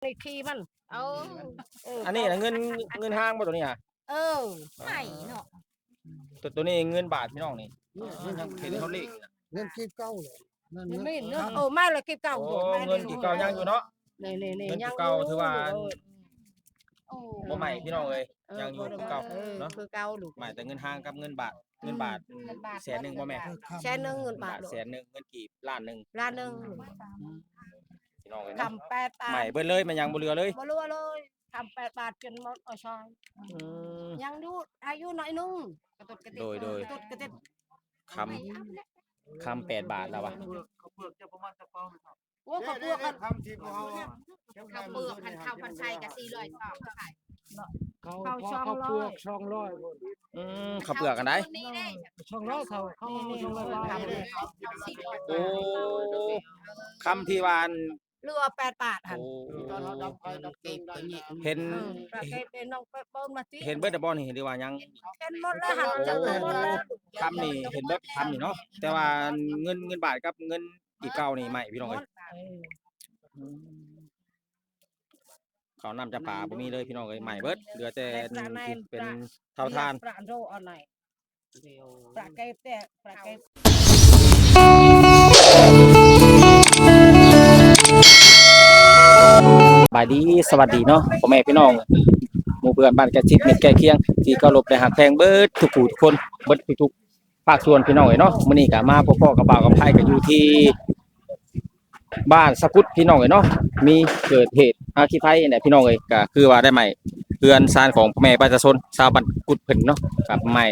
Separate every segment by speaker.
Speaker 1: ในขี้มัน
Speaker 2: เอา
Speaker 1: เออ
Speaker 3: อันนี้นะเงินเงินห้างบ่ตัวนี้อะ
Speaker 1: เออ
Speaker 2: ไห้เนาะ
Speaker 3: ตัวตัวนี้เงินบาทพี่น้องนี่ยังเห็นเขาเลขนี่นะ
Speaker 4: เงินกีบเก้าเลยนั่น
Speaker 1: นี่
Speaker 4: เงิน
Speaker 1: ไม่เนื้อโอ้มาเลยกี่เก่า
Speaker 3: โอ้
Speaker 1: โดดมา
Speaker 3: เงินกี่เก่ายังอยู่เนาะ
Speaker 1: นี่นี่นี่
Speaker 3: เงินกี่
Speaker 1: ยัง
Speaker 3: เก่าถือว่า
Speaker 2: โอ้
Speaker 3: บ่ใหม่พี่น้องเอ้ย
Speaker 1: เออ
Speaker 3: ยังอยู่คือเก่า
Speaker 1: เออ
Speaker 3: เนาะ
Speaker 1: คือเก่าลูก
Speaker 3: ใหม่แต่เงินห้างกับเงินบาทเงินบาท
Speaker 2: เงินบาท
Speaker 3: แสนหนึ่งบ่แม่
Speaker 1: แช่หนึงเงินบาท
Speaker 3: แสนหนึ่งเงินกีบล้านหนึ่ง
Speaker 1: ล้านหนึง
Speaker 3: พี่ น้องเอ้ยเนาะ
Speaker 1: ทำแปดบาท
Speaker 3: ใหม่เบิดเลยมันยังบ่เหลือเลย
Speaker 1: บ่รู้เลยทำแปดบาทจนหมดเอาชอย
Speaker 3: อืม
Speaker 1: ยังดูอายุน้อยนึงกระตุดกระติด
Speaker 3: โดยโดย
Speaker 1: กระตุดกระติด
Speaker 3: คำคำแปดบาทแล้ววะ
Speaker 4: เขาเปลือกจะประมาณจะเป้าไหมครับ
Speaker 1: โอ้เขาพวกกัน
Speaker 4: คำที่เขา
Speaker 2: ข้าวเปลือกพันข้าวพันไทยกับสี่ร้อยสองขาย
Speaker 4: เขาเขาเปลือกช่องร้อย
Speaker 3: อืมข้าวเปลือกกันได้
Speaker 2: นี่ได้
Speaker 4: ช่องร้อยเขาเขาช่องร้อย
Speaker 2: ข้าวสี่ร้อย
Speaker 3: โอ้คำที่วาน
Speaker 1: เรือแปดบาทหัน
Speaker 3: โอ้
Speaker 4: ตอนเราดับไฟดับเกมได้เนี่ย
Speaker 3: เห็น
Speaker 1: เออประเกตเป็นน้องเปิ้ลมาสิ
Speaker 3: เห็นเบิดแต่บ่นี่เห็นดีว่ายัง
Speaker 1: เห็นหมดแล้วหันจังหมดแล้ว
Speaker 3: คำนี่เห็นเบิดคำนี่เนาะแต่ว่าเงินเงินบาทกับเงินอีกเก้านี่ใหม่พี่น้องเอ้ยเขาวนำจะป่าบ่มีเลยพี่น้องเอ้ยใหม่เบิดเหลือแต่ที่เป็นเท่าทาน
Speaker 1: ประโรออนไลน์ประเกตแต่ประเกต
Speaker 3: บายดีสวัสดีเนาะพ่อแม่พี่น้องหมู่เพื่อนบ้านแก่จิตมิตรแกเคียง ที่เคารพและหักแพงเบิดทุกผู้ทุกคนเบิดทุกๆภาคส่วนพี่น้องเอ้ยเนาะมื้อนี้ก็มาพ่อๆกับบ่าวกับไผก็อยู่ที่ บ้านสะกุดพี่น้องเอ้ยเนาะมีเกิดเหตุอาคีภัยเนี่ยพี่น้องเอ้ยก็คือว่าได้ใหม่เรือนซานของพ่อแม่ประชาชนชาวบ้านกุดเพิ่นเนาะกับใหม่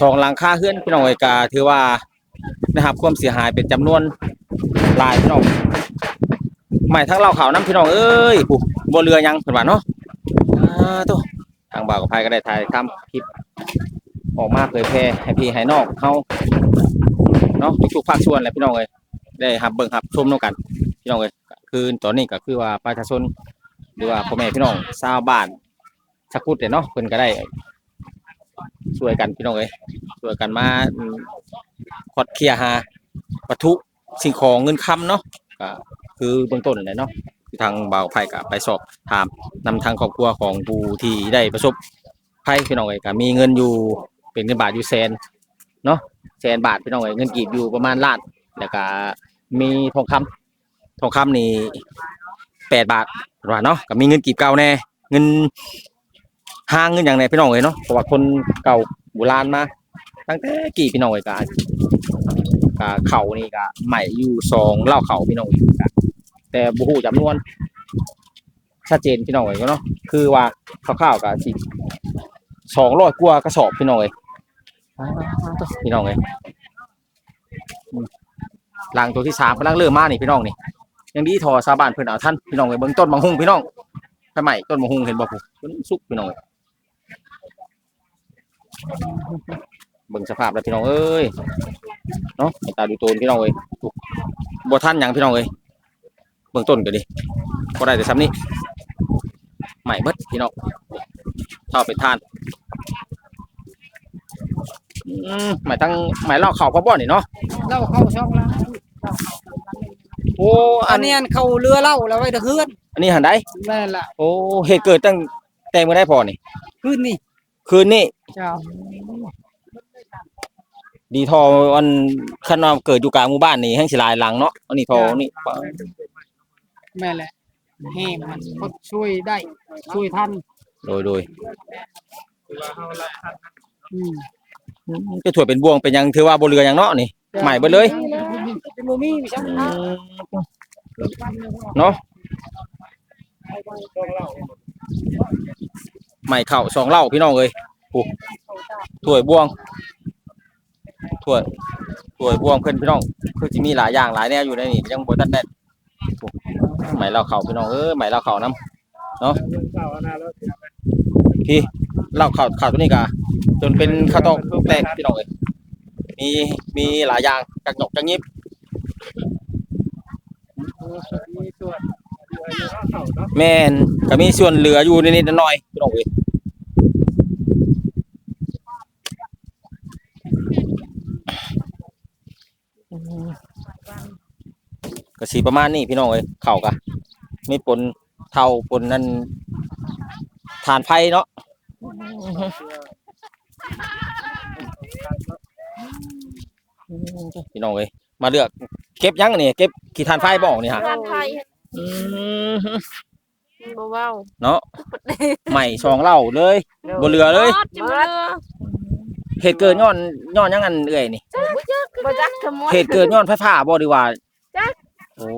Speaker 3: สองหลังคาเรือนพี่น้องเอ้ยก็ถือว่าได้รับความเสียหายเป็นจำนวนหลายพี่น้อง ใหม่ทั้งเราขาวน้ำพี่น้องเอ้ยผู้บนเรือยังเพิ่นว่าเนาะอ่าโตทางบ่าวกับไผก็ได้ถ่ายทำคลิป ออกมาเผยแพร่ให้พี่ให้นองเฮาเนาะทุกๆภาคส่วนแหละพี่น้องเอ้ยได้รับเบิ่งรับชมนํกัน พี่น้องเอ้ยคือตอนนี้ก็คือว่าประชาชนหรือว่าพ่อแม่พี่น้องชาวบ้านสักกุดเนาะเพิ่นก็ได้ช่วยกันพี่น้องเอ้ยช่วยกันมาขอดเคลียร์หาวัตถุสิ่งของเงินคำเนาะก็ คือเบื้องต้นเละเนาะที่ทางบ่าวไผ่ก็ไปสอบถามนำทางครอบครัวของผู้ที่ได้ประสบภัยพี่น้องเอ้ยก็มีเงินอยู่เป็นเงินบาทอยู่แสนเนาะแสนบาทพี่น้องเอ้ยเงินกีบอยู่ประมาณล้านแล้วก็มีทองคำทองคำนี่แปดบาทว่าเนาะก็มีเงินกีบเก่าแน่เงินห้างเงินอย่างไรพี่น้องเอ้ยเนาะเพราะว่าคนเก่าโบราณมา ตั้งแต่กี่พี่น้องเอ้ก็ก็เขานี่ก็ใหม่อยู่สองเล่าเขาพี่น้องอ้ยก็แต่บูฮูจำนวนชัดเจนพี่น้องเอ้ยเนาะคือว่าคร่าวๆก็สิสองร้อยกว่ากระสอบพี่น้องเอ้ยพี่น้องเอ้ยหลังตัวที่สามกำลังเริ่มมานี่พี่น้องนี่ยังดีทอชาบ้านเพิ่อนเอาท่านพี่น้องเอ้ยเบิ่งต้นมังหุงพี่น้องไปใหม่ต้นมังหุงเห็นบ่ผมสุกพี่น้องเอ้ย เบิ่งสภาพแล้วพี่น้องเอ้ยเนาะให้ตาดูโตนพี่น้องเอ้ยบ่ทันหยังพี่น้องเอ้ยเบื้องต้นก็ดีก็ได้แต่ซ้ำนี้ใหม่เบิดพี่น้องเท่าเป็นทานอืมหมายตั้งหมายเล่าเข่าพ่อบ่อนี่เนาะ
Speaker 4: เล่าเข้าช่องละ
Speaker 3: โอ้อั
Speaker 4: อั
Speaker 3: น
Speaker 4: นนี้เขาเรือเล่าแล้วไว้ตะเฮือน
Speaker 3: อันนี้หันได้
Speaker 4: แม่นละ
Speaker 3: โอ้เหตุเกิดตั้งแต่เมื่อได้พอนี่
Speaker 4: ขึ้นนี่
Speaker 3: คืนนี้
Speaker 4: เจ้า
Speaker 3: ดีทออันคันว่าเกิดอยู่กลางหมู่บ้านนี่ให้สิหลายหลังเนาะอันนี้ทอนี่
Speaker 4: แม่นแหละแห้งมันก็ช่วยได้ ช่วยทัน
Speaker 3: โดยโดย
Speaker 4: อืม
Speaker 3: อืมก็ถือเป็นบ่วงเป็นหยังถือว่าบ่เรือหยังเนาะนี่ใหม่เบิดเลย
Speaker 4: เป็นบ่มีมีช่าง
Speaker 3: อื
Speaker 4: ทาง
Speaker 3: มเนาะใหม่เข่าสองเหล่าพี่น้องเอ้ยถ้วยบ่วง ถ้วยถ้วยบวงเพิ่นพี่น้องคือสิมีหลายอย่างหลายแนวอยู่ในนี่ยังบ่ทันได้โอ้ไหมเราเข้าพี่น้องเอ้ยไหมเราเข้านํเนาะพี่เราเข้าเข้าตัวนี้ก็จนเป็นข้าวตอกแตกพี่น้องเอ้ยมีมีหลายอย่างจักหยกจักยิบแม่นก็มีส่วนเหลืออยู่นิดๆหน่อยๆพี่น้องเอ้ย ก็สิประมาณนี้พี่น้องเอ้ยเข้าก็มีปนเท่าปนนั้นทานไฟเนาะพี่น้องเอ้ยมาเลือก เก็บยังนี่เก็บขี้ทานไฟบ่ออกนี่ฮะ
Speaker 2: ทานไทย
Speaker 3: อืม
Speaker 2: บ่เว้า
Speaker 3: เนาะใหม่สองเหล่าเลยบ่เหลือเลย
Speaker 2: มอดจะบ่ เห
Speaker 3: ตุเกิดย้อนย้อนหยังอันเอ่ยนี่
Speaker 2: บ่จักขโมย
Speaker 3: เหตุเกิดย้อนไฟฟ้าบ่ดีว่า
Speaker 2: จัก
Speaker 3: โอ้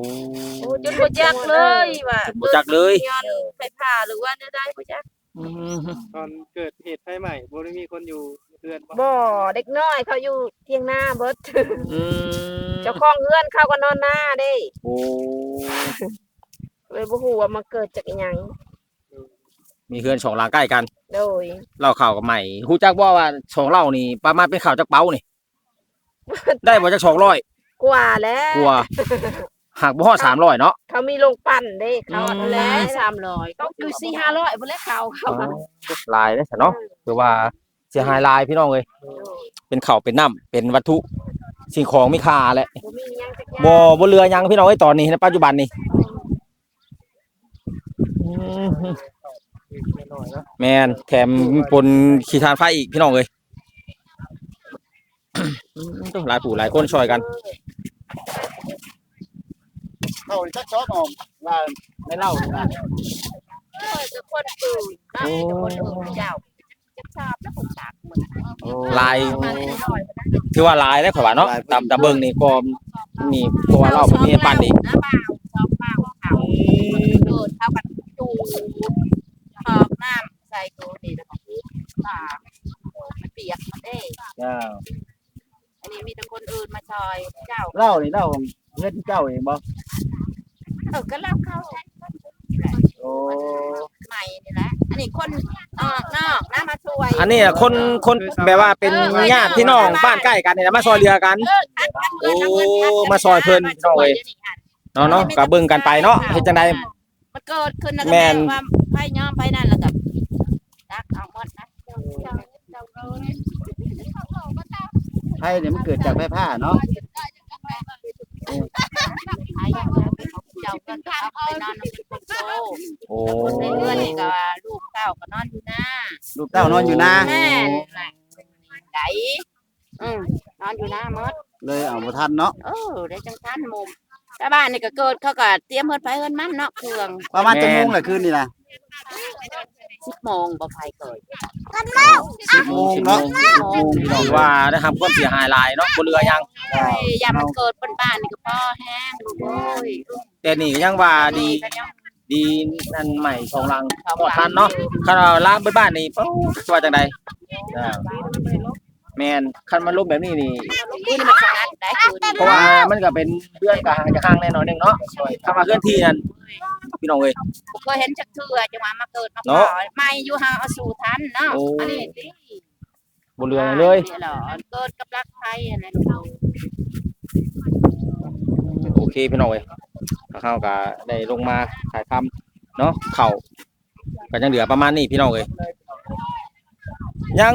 Speaker 2: โอ้จนบ่จักเลยว่า
Speaker 3: บ่จักเลย
Speaker 2: ย้อนไฟฟ้าหรือว่าได้ได้บ่จัก
Speaker 3: อืม
Speaker 5: ตอนเกิดเหตุไฟใหม่บ่ได้มีคนอยู่เรือนบ่
Speaker 2: บ่เด็กน้อยเขาอยู่เที่ยงหน้าเบิด
Speaker 3: อืม
Speaker 2: เจ้าของเรือนเขาก็นอนหน้าเด้
Speaker 3: โอ้
Speaker 2: เลยบ่ฮู้ว่ามันเกิดจากอิหยัง
Speaker 3: มีเพื่อนสองหลังใกล้กัน
Speaker 2: โดย
Speaker 3: เล่าข่าวกับใหม่ฮู้จักบ่ว่าสองเหล่านี่ประมาณเป็นข่าวจักเป้านี่ ได้บ่จัก200
Speaker 2: กว่าแล้ว
Speaker 3: กลัวหากบ่ฮอด300เนาะ
Speaker 2: เขามีโรงปั่นเด้เขา
Speaker 3: อืม
Speaker 2: อันแล้ว300ต้องอยู่4 500บ่แล้วเขาเขา
Speaker 3: ลายเด้อซะเนาะคือว่าเสียหายหลายพี่น้องเอ้ยเป็นข้าวเป็นน้ำเป็นวัตถุสิ่งของมีค่าแหละ
Speaker 2: บ่มีหยังจักอย่าง
Speaker 3: บ่บ่เหลือหยังพี่น้องเอ้ยตอนนี้ในปัจจุบันนี่ แม่นแถมปนขี้ทานไฟอีกพี่น้องเอ้ยอืมต้องหลายผู้หลายคนช่วยกัน
Speaker 4: เข้าชักชอบออกว่าไม่เล่านะ
Speaker 2: เออจะคนอื่นนะจะคนอื่นเจ้าจะทราบแล้วผมตากเหมือน
Speaker 3: ลาย
Speaker 2: มันน้อย
Speaker 3: ถือว่าหลายแล้วข่อยว่าเนาะตามตามเบิ่งนี่ก็มีเพราะว่าเราบ่มีปันอีก
Speaker 2: นะเปล่าชอบเปล่าเขาเกิดเท่ากันจูห อบน้ำใส่ตัวนี่แล้วก็ตากมันเปียกมันเด้อันนี้มีแต่คนอื่นมาซอยเจ้า
Speaker 4: เล่านี่เล่าเล่นเจ้าเองบ่
Speaker 2: เออก็เล่าเข้า
Speaker 4: โอ้
Speaker 2: ใหม่นี่แหละอันนี้คนออกนอกน้ามาช่วย
Speaker 3: อันนี้อะคนคนแบบว่าเป็นญาติพี่น้องบ้านใกล้กันนี่แหละมาซอยเรือกัน
Speaker 2: เออคัดกันเงินเอาเงินคัดกั
Speaker 3: โอ้มาซอยเพิ่นพี่น้องเอ้ย เนาะเนาะก็เบิ่งกันไปเนาะเฮ็ดจังได
Speaker 2: มันเกิดขึ้นนะ
Speaker 3: แม่
Speaker 2: ว่า ไผยอมไผนั่นแล้วก็ดักเอาหมดนะ
Speaker 4: ไพ่เนี่ยมันเกิดจากไฟผ้าเนาะ
Speaker 2: ไผยอมแล้วเจ้าก็จะเอาไปนอนเป็นคนโต
Speaker 3: โอ้
Speaker 2: คนในเรือนนี่ก็ว่าลูกเต้าก็นอนอยู่หน้า
Speaker 4: ลูกเต้านอนอยู่นา
Speaker 2: แม่แหละไดอืมนอนอยู่หน้ามด
Speaker 4: เลยเอาบ่ทันเนาะ
Speaker 2: เออได้จังทันมุมแต่บ้านนี่ก็เกิดเขาก็เตรียมเฮือนไปเฮือนมันเนาะเครื่อง
Speaker 4: ประมาณจะโมงแหละคืนนี่นะ
Speaker 2: สิบโมงบ่ไฟเกิด
Speaker 4: สิบโมงเนาะ
Speaker 2: สิบโมง
Speaker 3: ถือว่าได้รับความเสียหายหลายเนาะบ่เหลือหยัง
Speaker 2: เอ้ยยามมันเกิดบนบ้านนี่ก็พ่อแห้งลูกเอ้ย
Speaker 3: แต่นี่ก็ยังว่าดี
Speaker 2: ก็ยัง
Speaker 3: ดีนั่นใหม่สองหลัง
Speaker 2: สอง
Speaker 3: หมดทันเนาะคันว่าล้างเบิดบ้านนี่ปุ๊บว่าจังไดแม่นคันมันลบแบบนี้นี่
Speaker 2: คืนมันสงัดได้คืน
Speaker 3: เพราะว่ามันก็เป็นเพื่อนกับห่างจากห่างแน่นอนหนึงเนาะถ้ามาเคลื่อนที่นั่น พี่น้องเอ้ย
Speaker 2: บ่เคยเห็นจักเทื่อจังว่ามาเกิดมา
Speaker 3: เนาะ
Speaker 2: ขอไม่อยู่ห่างเอาสู่ทันเนาะ
Speaker 3: โอ้
Speaker 2: อันนี้สิ
Speaker 3: บ่เหลือหยังเลย
Speaker 2: นี่หรอเกิดกับรักไทยอันนั้นลูก
Speaker 3: โอเคพี่น้องเอ้ยเฮาก็ได้ลงมาถ่ายทำเนาะเข้าก็ยังเหลือประมาณนี้พี่น้องเอ้ยยัง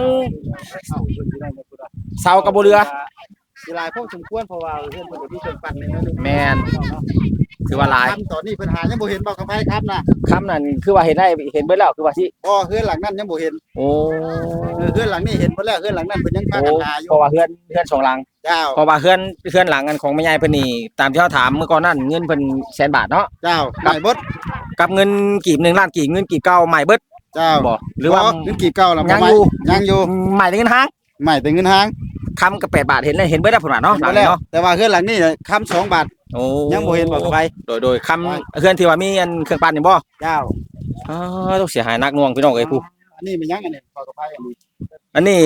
Speaker 3: เสากับบ่เรือ
Speaker 4: เวลาพวกสมควรเพราะว่าเพื่อนเพิ่นก็มีเครื่องปั่นในนั้น
Speaker 3: แม่น คือว่าหลาย
Speaker 4: ทำตอนนี้เพิ่นหายังบ่เห็นบ่กับไผครับนะ
Speaker 3: คำนั้นคือว่าเห็นได้เห็นเบิดแล้วคือว่าสิ
Speaker 4: บ่เฮือนหลังนั้นยังบ่เห็น
Speaker 3: โอ้
Speaker 4: เออเฮือนหลังนี้เห็นหมดแล้วเฮือนหลังนั้นเพิ่นยังพา
Speaker 3: โอ้
Speaker 4: กันหาอยู่
Speaker 3: เพราะว่าเพื่อนเพื่อนสองหลัง
Speaker 4: เจ้า
Speaker 3: เพราะว่าเพื่อนเพื่อนหลังกันของแม่ยายเพิ่นนี่ตามที่เขาถามเมื่อก่อนนั้นเงินเพิ่นแสนบาทเนาะ
Speaker 4: เจ้าใหม่เบิด
Speaker 3: กับเงินกีบหนึ่งล้านกีบเงินกีบเก่าใหม่เบิด
Speaker 4: เจ้า
Speaker 3: บ่หรือว่า
Speaker 4: บ่เงินกี่เก่าแล้ว
Speaker 3: ยัง
Speaker 4: บ่
Speaker 3: อยู่
Speaker 4: ยังอยู่
Speaker 3: ใหม่แต่เงินห้าง
Speaker 4: ใหม่แต่เงินห้าง
Speaker 3: คำกับแปดบาทเห็นเลยเห็นเบิดได้ผลว่าเนาะ
Speaker 4: เห็น
Speaker 3: หลั
Speaker 4: บ่
Speaker 3: ง
Speaker 4: แล้ว
Speaker 3: เนาะ
Speaker 4: แต่ว่าเฮือนหลังนี้คำสองบาท
Speaker 3: โอ้
Speaker 4: ยังบ่เห็นบ่กับไผ
Speaker 3: โดยโดยคำเพื่อนที่ว่ามีอันเครื่องปั่นนี่บ่
Speaker 4: เจ้า
Speaker 3: อ๋อต้องเสียหายหนักหน่วงพี่น้องเอ้ยผู้
Speaker 4: อันนี้มันยังอันนี้พอกับไผอันนี้
Speaker 3: อันนี้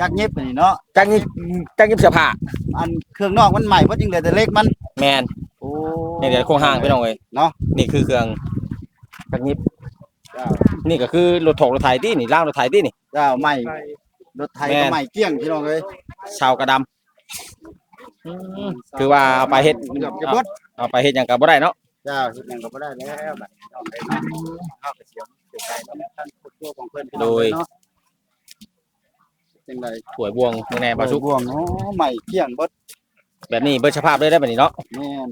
Speaker 4: จักเย็บอันนี้เนาะ
Speaker 3: จักยิจักยิบเสื้อผ้า
Speaker 4: อันเครื่องนอกมันใหม่เบิดยังเหลือแต่เล็กมัน
Speaker 3: แมน
Speaker 4: โอ้
Speaker 3: นี่เดี๋ยวโครงห้างพี่น้องเอ้ย
Speaker 4: เนาะ
Speaker 3: นี่คือเครื่องจักยิบ
Speaker 4: เจ้า
Speaker 3: นี่ก็คือรถถกรถไถที่นี่ล่างรถไถที่นี่
Speaker 4: เจ้าใหม่
Speaker 5: ใช่
Speaker 4: รถไทย
Speaker 3: แม่
Speaker 4: ก็
Speaker 3: น
Speaker 4: ใหม่เกลี้ยงพี่น้องเอ้ย
Speaker 3: ชาวกระดำคือว่าเอาไปเฮ็ด
Speaker 4: เกือบจะเบิด
Speaker 3: เอาไปเฮ็ดหยังก็บ่ได้เนาะ
Speaker 4: เจ้าเฮ็ดหยังก็บ่ได้แล้วบัดนี้น้องเอ้ยเนาะเฮาก็เสียงเสียใจเนาะท่านผู้ตัวของเพิ่นพี่น้องเอ้เนาะจังได
Speaker 3: ถวยบวงมื้อแน่บ่สุก
Speaker 4: บ่วงเนาะใหม่เกลี้ยงเบิด
Speaker 3: แบบนี้เบิดสภาพเลยได้แบบนี้เนาะ
Speaker 4: แม่น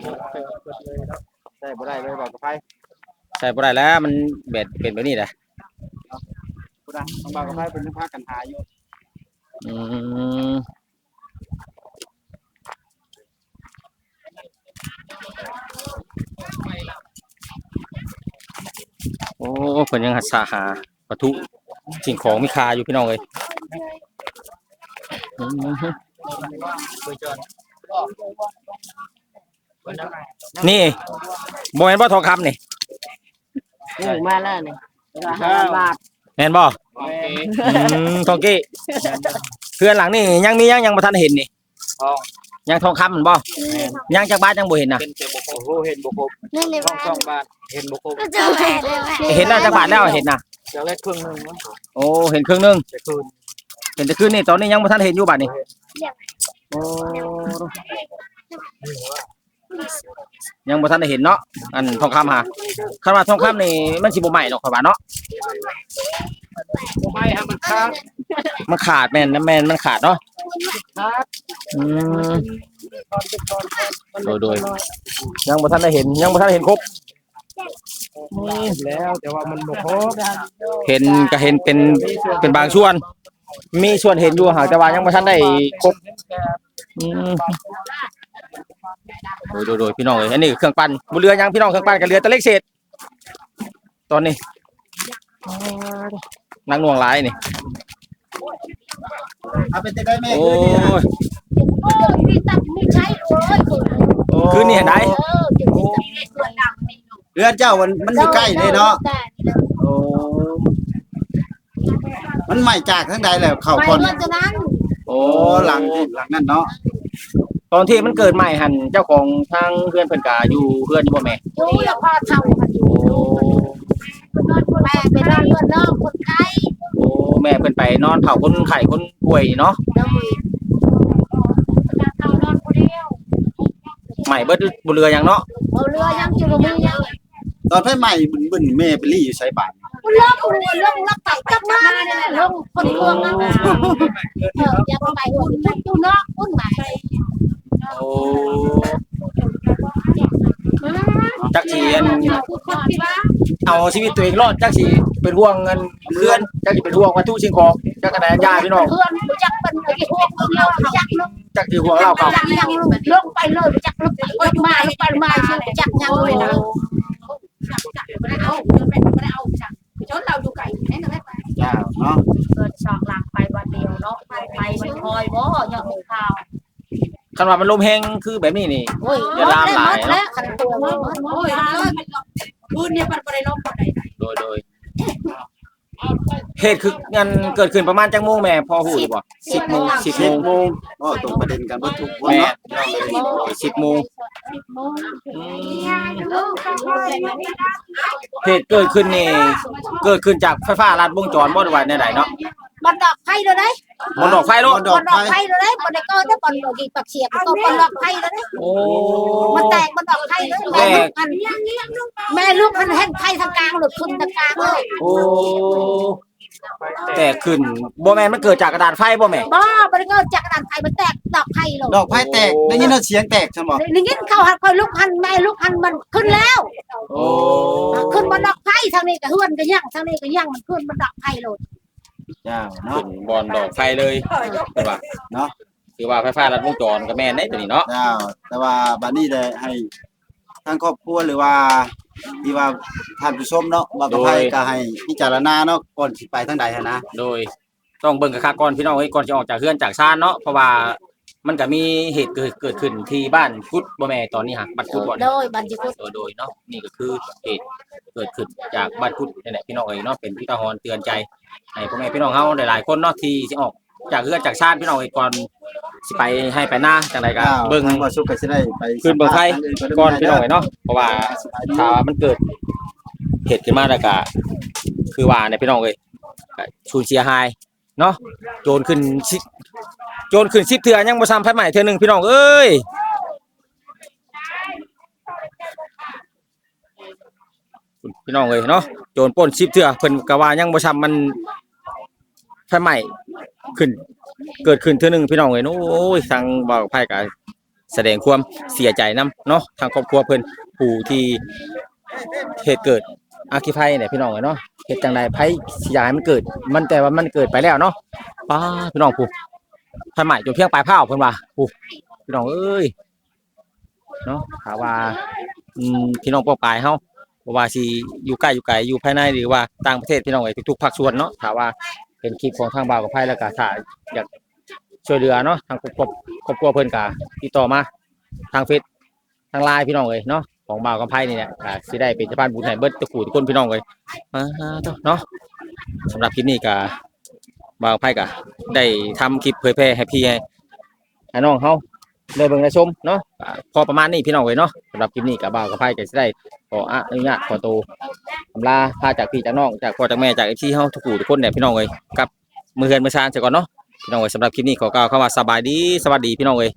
Speaker 5: เกิดเลยเนาะ
Speaker 4: โช่บ่ได้เลยบอกกับไผ
Speaker 3: ใช่บ่ได้แล้วมันแบบเป็นแบบนี้แหละ
Speaker 4: บ่ได้ต้องบอกกับไผเป็นพากันหาอยู่
Speaker 3: อืมโอ้เพิ่นยังหัดสาหาวัตถุสิ่งของมีค่าอยู่พี่น้องเอ้ยอืมนี่บ่แม่นบ่ทองคำนี่
Speaker 1: นี่มาแล้วนี่บาท
Speaker 3: แม่นบ่อืมทองกี้เพื่อนหลังนี่ยังมียังยังบ่ทันเห็นนี่
Speaker 4: ทอง
Speaker 3: ยังทองคำแม่นบ่ยังจักบาทยังบ่เห็นน่ะ
Speaker 4: เป็นเจ้าบ่ครบโอ้โหเห็นบ่ครบ
Speaker 6: นี่เลย
Speaker 4: ทอง
Speaker 6: ว่า
Speaker 4: สองบาทเห็นบ่ครบ
Speaker 6: ก็จะแหวนเลยแหวน
Speaker 3: เห็นแล้วจักบาทแล้วเห็นน่ะ
Speaker 4: จะได้ครึ่งหนึงมั้ง
Speaker 3: โอ้เห็นครึ่งหนึง
Speaker 4: จะคืน
Speaker 3: เห็นแต่คืนนี่ตอนนี้ยังบ่ทันเห็นอยู่บาดนี้โอ้ยังบ่ทันได้เห็นเนาะอันทองคำหาคันว่าทองคำนี่มันสิบ่ใหม่ดอกข่อยว่าเนาะ
Speaker 4: บ่ ไม่ฮะมันค้าง
Speaker 3: มันขาดแม่นนะแม่นมันขาดเนาะ
Speaker 4: ครับ
Speaker 3: อืมโดยโดยยังบ่ทันได้เห็นยังบ่ทันได้เห็นครบ
Speaker 4: แล้วแต่ว่ามันบ่ครบ
Speaker 3: เห็นก็เห็นเป็นเป็นบางส่วน มีส่วนเห็นอยู่หากแต่ว่ายังบ่ทันได้ครบอืมโดยโดยโดยพี่น้องเอ้ยอันนี้คือเครื่องปั้นบ่เรือยังพี่น้องเครื่องปั้นก็เหลือแต่เล็กเศษตอนนี้ นักหน่วงหลายนี่
Speaker 4: เอาไปจะได้แม่
Speaker 3: โอ้
Speaker 4: คืนนี้นะ
Speaker 3: ย
Speaker 6: โอ้มีตับมีใช้โอ้ยคุณ
Speaker 3: คืนนี้เห็นได้
Speaker 6: เออจะมีตับมีส่วนดำมีหนู
Speaker 4: เรือนเจ้ามันมันอยู่ใกล้เลยเนาะ
Speaker 6: แต่นี่
Speaker 3: โอ้
Speaker 4: มันใหม่จากทั้งใดแล้วเข้า
Speaker 6: ไป
Speaker 4: คน
Speaker 6: เมื่อจะนั้น
Speaker 3: โอ้
Speaker 4: โอ้หลังหลังนั่นเนาะ
Speaker 3: ตอนที่มันเกิดใหม่หันเจ้าของทางเพื่อนเพิ่นก็อยู่เพื่อนอยู่บ่แม่
Speaker 6: อยู่แล้วพอเท่ากันอยู่
Speaker 3: โอ้
Speaker 6: แม่ไปนอนเพื่อนน้องคนไข้
Speaker 3: โอ้แม่เพิ่นไปนอนเผาคนไข้คนป่วยนี่เนาะ
Speaker 6: โดยเท่านอนคนเดียว
Speaker 3: ใหม่เบิดบ่เรือหยังเนาะ
Speaker 6: เอาเรือยังจะมียัง
Speaker 4: ตอนไฟใหม่บึนบึนแม่ไปรีอยู่ไสบาท
Speaker 6: เรื่องหัวเรื่องรับไปกลับมาเนี่ยลงคนเมืองนั่นเอออย่าไปหุ่นมันอยู่นอกหุ่นใหม่
Speaker 3: โอ้จักสิอัน
Speaker 6: คือคนที่ว่า
Speaker 3: เอาชีวิตตัวเองรอดจักสิเป็นห่วงเงินเพื่อนจักสิเป็นห่วงวัตถุสิ่งของจักกระแดนญาติพี่น้อง
Speaker 6: เพื่อนรู้จักเป็นไอ้พวกเรารู้จักลง
Speaker 3: จักสิห่วงเราเขา
Speaker 6: จักยังลงไปเลยรู้จักลงไปมาลงไปมาชื่อจักยังเลยนะ
Speaker 2: ไม่ได้เอาไม่ได้เอาจังจนเราอยู่ไกลแน่นอน
Speaker 4: เจ้าเนาะ
Speaker 6: เกิดชอกหลังไปวันเดียวเนาะไปมันคอยบ่ยอดข่าว
Speaker 3: คันว่ามันลมแห้งคือแบบนี้นี่
Speaker 6: โอ้ยแล้วขันตัวมัน
Speaker 2: โอ้ ยคืนเนี่ยมันไม่ได้ลบอะไร
Speaker 3: โดยโดยเหตุคืองานเกิดขึ้นประมาณจังโมงแม่พอฮู้อยู่บ่10โมง 10
Speaker 4: สิ
Speaker 3: โม
Speaker 4: บ
Speaker 3: ง
Speaker 4: โมงก็ตรงประเด็นกันเบิดทุกคน
Speaker 3: แม่
Speaker 4: เนาะ
Speaker 3: 10โมงอืมเหตุเกิดขึ้นนี่เกิดขึ้นจากไฟฟ้าลัดวงจรบ่ได้ว่าแนวใดเนาะ
Speaker 6: มันดอกไผ่เลยได้
Speaker 3: มันดอกไฟโลด
Speaker 4: มันดอก
Speaker 6: มันดอก
Speaker 4: ไฟ
Speaker 6: ไผ่เลยได้มันได้ก็ได้บอลกี่ปักเสียบก็มันดอกไผ่เลยได้
Speaker 3: โอ้
Speaker 6: มันแตกมันดอกไผ่เลยแม่ลูกมันแม่ลูกมันแห้งไผ่ทางกลางหลุดขึ้นทางกลางเลย
Speaker 3: โอ้แตกขึ้นบ่แม่นมันเกิดจากกระดาษไฟบ่แม่
Speaker 6: บ้ามันก็จากกระดานไผ่มันแตกดอกไผ่เลย
Speaker 4: ดอกไฟแตกได้ยินเสียงแตกใช่บ่
Speaker 6: นี่งี้เขาหักคอยลูกพันแม่ลูกพันมันขึ้นแล้ว
Speaker 3: โอ้
Speaker 6: ขึ้นบนดอกไผ่ทางนี้ก็เฮือนก็ย่างทางนี้ก็ย่างมันขึ้นบนดอกไผ่เลย
Speaker 4: เจ้าเนาะ
Speaker 3: ขึ้นบอลดอกไฟเลยเห็นป่ะ
Speaker 4: เนาะ
Speaker 3: คือว่าไฟฟ้าลัดวงจรก็แม่นได้ตัวนี้เนาะ
Speaker 4: เจ้า แต่ว่าบัดนี้ได้ให้ทางครอบครัวหรือว่าที่ว่าท่านผู้ชมเนาะว่าประภัยก็ให้พิจารณาเนาะก่อนสิไปทางใดหันนะ
Speaker 3: โดย ต้องเบิ่งกับค่าก่อนพี่น้องเอ้ยก่อนจะออกจากเฮือนจากชานเนาะเพราะว่า มันก็มีเหตุเกิดเกิดขึ้นที่บ้านกุดบ่แม่ตอนนี้ฮะบ้านกุดบ่
Speaker 6: โดยบันจิกุ
Speaker 3: โดยโดยเนาะนี่ก็คือเหตุเกิดขึ้นจากบ้านกุดนี่แหละพี่น้องเอ้ยเนาะเป็นพิธาหรณ์เตือนใจให้พ่อแม่พี่น้องเฮาหลายๆคนเนาะที่สิออกจากเฮือนจากชานพี่น้องเอ้ยก่อนสิไปให้ไปหน้าจังไดก็
Speaker 4: เจ้า
Speaker 3: เบิ่ง
Speaker 4: ทางบ่สุขก็สิได้ไป
Speaker 3: ขึ้นเบิ่งไฟ
Speaker 4: สัมภาษณ์ทาง
Speaker 3: ก่อนพี่น้อง
Speaker 4: เด้
Speaker 3: เอ้ยเนาะเพราะว่าถ้ามันเกิดเหตุขึ้นมาแล้วก็คือว่าเนี่ยพี่น้องเอ้ยก็สูญเสียหายเนาะโจรขึ้นสิ โจรขึ้นสิบเทื่อยังบ่ซ้ำไผใหม่เทื่อหนึ่งพี่น้องเอ้ยพี่น้องเอ้ยเนาะโจรปล้นสิบเทื่อเพิ่นก็ว่ายังบ่ซ้ำมันไฟใหม่ขึ้น เกิดขึ้นเทื่อหนึ่งพี่น้องเอ้ยโอ้ยทางบ่าวไผก็แสดงความเสียใจนํเนาะทางครอบครัวเพิ่นผู้ที่เหตุเกิดอาคีภัยเนี่ยพี่น้องเอ้ยเนาะเหตุจังใดภัยสิอยากให้มันเกิด มันแต่ว่ามันเกิดไปแล้วเนาะป้าพี่น้องผู้ ไฟไหม้จนเพียงปลายเผาเพิ่นว่าผู้พี่น้องเอ้ยเนาะถ้าว่าอืมพี่น้องปองปลายเฮาบ่ว่าสิอยู่ใกล้อยู่ไกลอยู่ภายในหรือว่าต่างประเทศพี่น้องเอ้ยทุกๆภาคส่วนเนาะถ้าว่าเป็นคลิปของทางบ่าวกับไผแล้วก็ถ้าอยากช่วยเหลือเนาะทางครอบครัวครอบครัวเพิ่นก็ติดต่อมาทางเฟซทางไลน์พี่น้องเอ้ยเนาะของบ่าวกับไผนี่แหละก็สิได้เป็นสะพานบุญให้เบิดทุกผู้ทุกคนพี่น้องเอ้ยอ่าเนาะสำหรับคลิปนี้ก็ บ่าวกับไผก็ได้ทำคลิปเผยแพร่ให้พี่ให้ให้น้องเฮาได้เบิ่งได้ชมเนาะพอประมาณนี้พี่น้องเอ้ยเนาะสำหรับคลิปนี้กับ่าวกับไผก็สิได้ขออนุญาตขอตัวอำลาพาจากพี่จากน้องจากพ่อจากแม่จากพี่เฮาทุกผู้ทุกคนเนี่ยพี่น้องเอ้ยกับมือเฮือนมือชานเสียก่อนเนาะพี่น้องเอ้ยสำหรับคลิปนี้ขอกล่าวคำว่าสบายดีสวัสดีพี่น้องเอ้ย